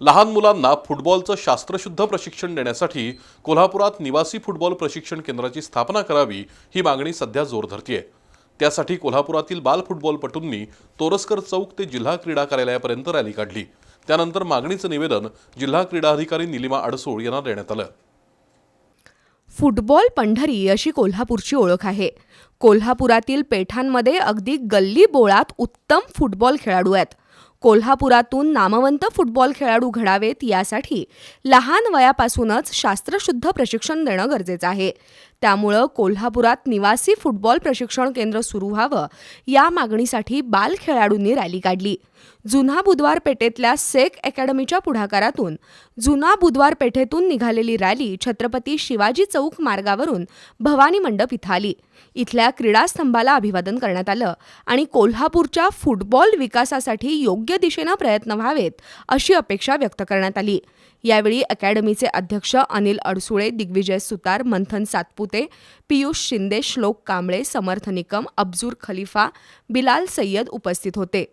लहान मुलांना फुटबॉलचं शास्त्रशुद्ध प्रशिक्षण देण्यासाठी कोल्हापुरात निवासी फुटबॉल प्रशिक्षण केंद्राची स्थापना करावी ही मागणी सध्या जोर धरतीये. त्यासाठी कोल्हापुरातील बाल फुटबॉलपटूंनी तोरसकर चौक ते जिल्हा क्रीडा कार्यालयापर्यंत रॅली काढली. त्यानंतर मागणीचं निवेदन जिल्हा क्रीडा अधिकारी निलिमा अडसूळ यांना देण्यात आलं. फुटबॉल पंढरी अशी कोल्हापूरची ओळख आहे. कोल्हापुरातील पेठांमध्ये अगदी गल्ली बोळात उत्तम फुटबॉल खेळाडू आहेत. कोल्हापुरातून नामवंत फुटबॉल खेळाडू घडावेत यासाठी लहान वयापासूनच शास्त्रशुद्ध प्रशिक्षण देणं गरजेचं आहे. त्यामुळं कोल्हापुरात निवासी फुटबॉल प्रशिक्षण केंद्र सुरू व्हावं या मागणीसाठी बाल खेळाडूंनी रॅली काढली. जुना बुधवार पेठेतल्या सेक अकॅडमीच्या पुढाकारातून जुना बुधवार पेठेतून निघालेली रॅली छत्रपती शिवाजी चौक मार्गावरून भवानी मंडप इथं आली. इथल्या क्रीडास्तंभाला अभिवादन करण्यात आलं आणि कोल्हापूरच्या फुटबॉल विकासासाठी योग्य दिशेनं प्रयत्न व्हावेत अशी अपेक्षा व्यक्त करण्यात आली. यावेळी अकॅडमीचे अध्यक्ष अनिल अडसुळे दिग्विजय सुतार मंथन सातपुते पियुष शिंदे श्लोक कांबळे समर्थ निकम अब्जूर खलिफा बिलाल सय्यद उपस्थित होते.